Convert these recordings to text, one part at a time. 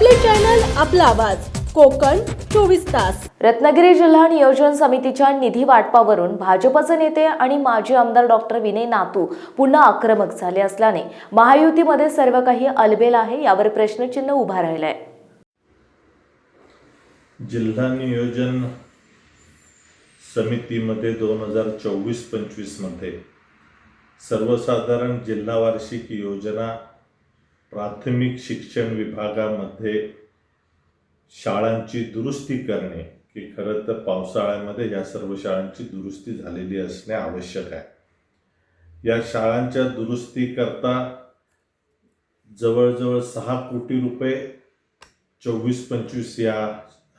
आपला आवाज. कोकण चोवीस तास. रत्नागिरी जिल्हा नियोजन समितीच्या निधी वाटपावरून भाजपचे नेते आणि माजी आमदार डॉक्टर विनय नातू पुन्हा आक्रमक झाले असल्याने महायुतीमध्ये सर्व काही अलबेल आहे यावर प्रश्नचिन्ह उभा राहिलंय. जिल्हा नियोजन समितीमध्ये दोन हजार चोवीस पंचवीसमध्ये सर्वसाधारण जिल्हा वार्षिक योजना प्राथमिक शिक्षण विभागामध्ये शाळांची दुरुस्ती करणे की खरं तर पावसाळ्यामध्ये या सर्व शाळांची दुरुस्ती झालेली असणे आवश्यक आहे. या शाळांच्या दुरुस्तीकरता जवळजवळ सहा कोटी रुपये चोवीस पंचवीस या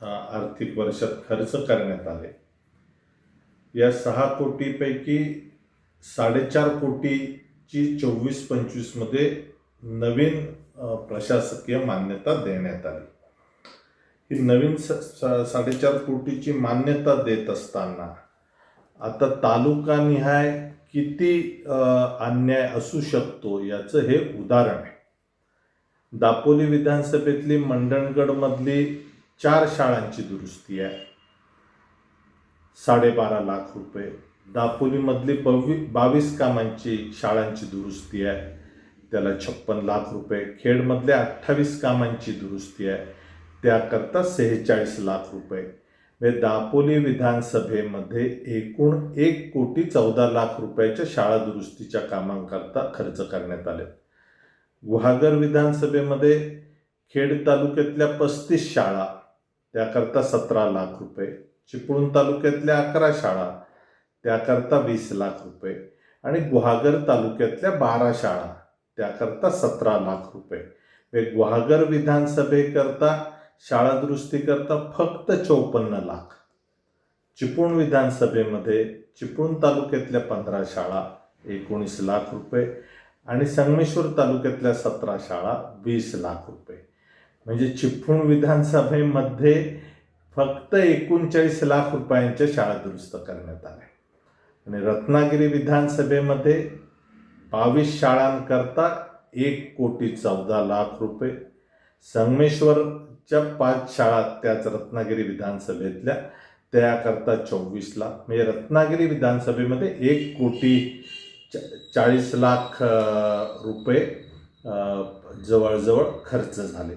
आर्थिक वर्षात खर्च करण्यात आले. या सहा कोटीपैकी साडेचार कोटीची चोवीस पंचवीसमध्ये नवीन प्रशासकीय मान्यता देण्यात आली. ही नवीन साडेचार कोटीची मान्यता देत असताना आता तालुकानिहाय किती अन्याय असू शकतो याचं हे उदाहरण आहे. दापोली विधानसभेतली मंडणगडमधली चार शाळांची दुरुस्ती आहे. साडेबारा लाख रुपये. दापोलीमधली बवी बावीस कामांची शाळांची दुरुस्ती आहे. त्याला छप्पन लाख रुपये. खेडमधल्या अठ्ठावीस कामांची दुरुस्ती आहे. त्याकरता सेहेचाळीस लाख रुपये. व दापोली विधानसभेमध्ये एकूण एक कोटी चौदा लाख रुपयाच्या शाळा दुरुस्तीच्या कामांकरता खर्च करण्यात आले. गुहागर विधानसभेमध्ये खेड तालुक्यातल्या पस्तीस शाळा त्याकरता सतरा लाख रुपये. चिपळूण तालुक्यातल्या अकरा शाळा त्याकरता वीस लाख रुपये. आणि गुहागर तालुक्यातल्या बारा शाळा त्याकरता सतरा लाख रुपये. ग्वागर विधानसभेकरता शाळा दुरुस्तीकरता फक्त चौपन्न लाख. चिपळूण विधानसभेमध्ये चिपळूण तालुक्यातल्या पंधरा शाळा एकोणीस लाख रुपये आणि संगमेश्वर तालुक्यातल्या सतरा शाळा वीस लाख रुपये. म्हणजे चिपळूण विधानसभेमध्ये फक्त एकोणचाळीस लाख रुपयांच्या शाळा दुरुस्त करण्यात आल्या आणि रत्नागिरी विधानसभेमध्ये बावीस शाळांकरता एक कोटी चौदा लाख रुपये. संगमेश्वरच्या पाच शाळा त्याच रत्नागिरी विधानसभेतल्या त्याकरता चोवीस लाख. म्हणजे रत्नागिरी विधानसभेमध्ये एक कोटी चाळीस लाख रुपये जवळजवळ खर्च झाले.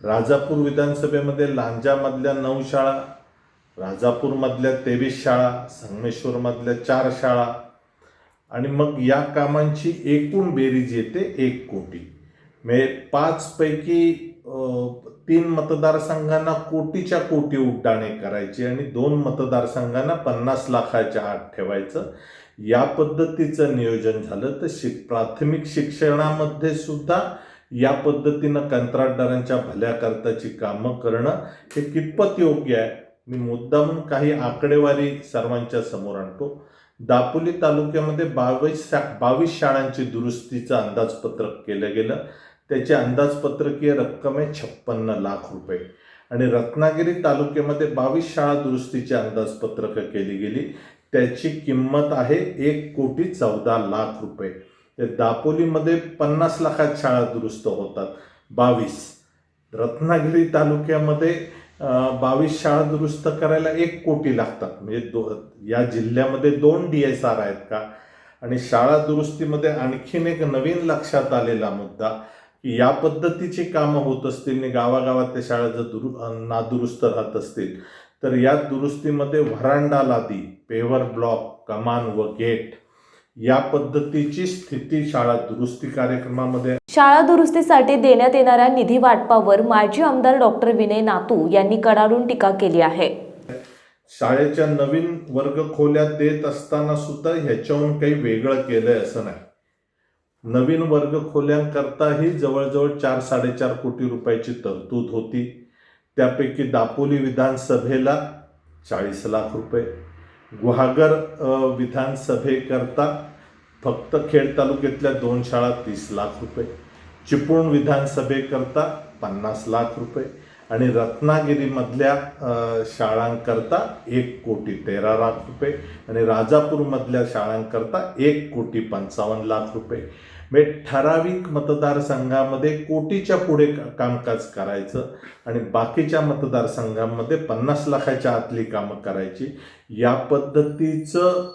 राजापूर विधानसभेमध्ये लांजामधल्या नऊ शाळा राजापूरमधल्या तेवीस शाळा संगमेश्वरमधल्या चार शाळा आणि मग या कामांची एकूण बेरीज येते एक कोटी. म्हणजे पाचपैकी तीन मतदारसंघांना कोटीच्या कोटी उड्डाणे करायची आणि दोन मतदारसंघांना पन्नास लाखाच्या आत ठेवायचं. या पद्धतीचं नियोजन झालं तर शिक प्राथमिक शिक्षणामध्ये सुद्धा या पद्धतीनं कंत्राटदारांच्या भल्याकरताची कामं करणं हे कितपत योग्य आहे? मी मुद्दामून काही आकडेवारी सर्वांच्या समोर आणतो. दापोली तालुक्यामध्ये बावीस शा बावीस शाळांची दुरुस्तीचं अंदाजपत्रक केलं गेलं. त्याची अंदाजपत्रकीय रक्कम आहे छप्पन्न लाख रुपये. आणि रत्नागिरी तालुक्यामध्ये बावीस शाळा दुरुस्तीची अंदाजपत्रकं केली गेली. त्याची किंमत आहे एक कोटी चौदा लाख रुपये. तर दापोलीमध्ये पन्नास लाखात शाळा दुरुस्त होतात. बावीस. रत्नागिरी तालुक्यामध्ये बावीस शाळा दुरुस्त करायला एक कोटी लागतात. म्हणजे दो या जिल्ह्यामध्ये दोन डी एस आर आहेत का? आणि शाळा दुरुस्तीमध्ये आणखीन एक नवीन लक्षात आलेला मुद्दा की या पद्धतीची कामं होत असतील आणि गावागावात त्या शाळा जर दुरु नादुरुस्त राहत असतील तर या दुरुस्तीमध्ये व्हरांडा लादी पेवर ब्लॉक कमान व गेट या पद्धतीची स्थिती शाळा दुरुस्ती कार्यक्रमामध्ये शाळा दुरुस्तीसाठी देण्यात येणाऱ्या निधी वाटपावर माजी आमदार डॉक्टर विनय नातू यांनी कडाडून टीका केली आहे. शाळेच्या नवीन वर्ग खोल्या देत असताना सुद्धा ह्याच्याहून काही वेगळं केलंय असं नाही. नवीन वर्ग खोल्यांकरताही जवळजवळ चार साडेचार कोटी रुपयाची तरतूद होती. त्यापैकी दापोली विधानसभेला चाळीस लाख रुपये. गुहागर विधानसभेकरता फक्त खेड तालुक्यातल्या दोन शाळा तीस लाख रुपये चिपळूण विधानसभेकरता पन्नास लाख रुपये आणि रत्नागिरीमधल्या शाळांकरता एक कोटी तेरा लाख रुपये आणि राजापूरमधल्या शाळांकरता एक कोटी पंचावन्न लाख रुपये. म्हणजे ठराविक मतदारसंघामध्ये कोटीच्या पुढे कामकाज करायचं आणि बाकीच्या मतदारसंघामध्ये पन्नास लाखाच्या आतली कामं करायची या पद्धतीचं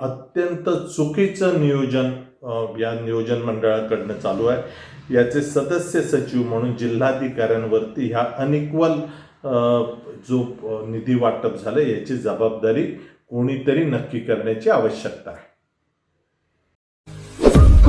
अत्यंत चुकीचं नियोजन या नियोजन मंडळाकडनं चालू आहे. याचे सदस्य सचिव म्हणून जिल्हाधिकाऱ्यांवरती ह्या अनिक्वल जो निधी वाटप झालं याची जबाबदारी कोणीतरी नक्की करण्याची आवश्यकता आहे.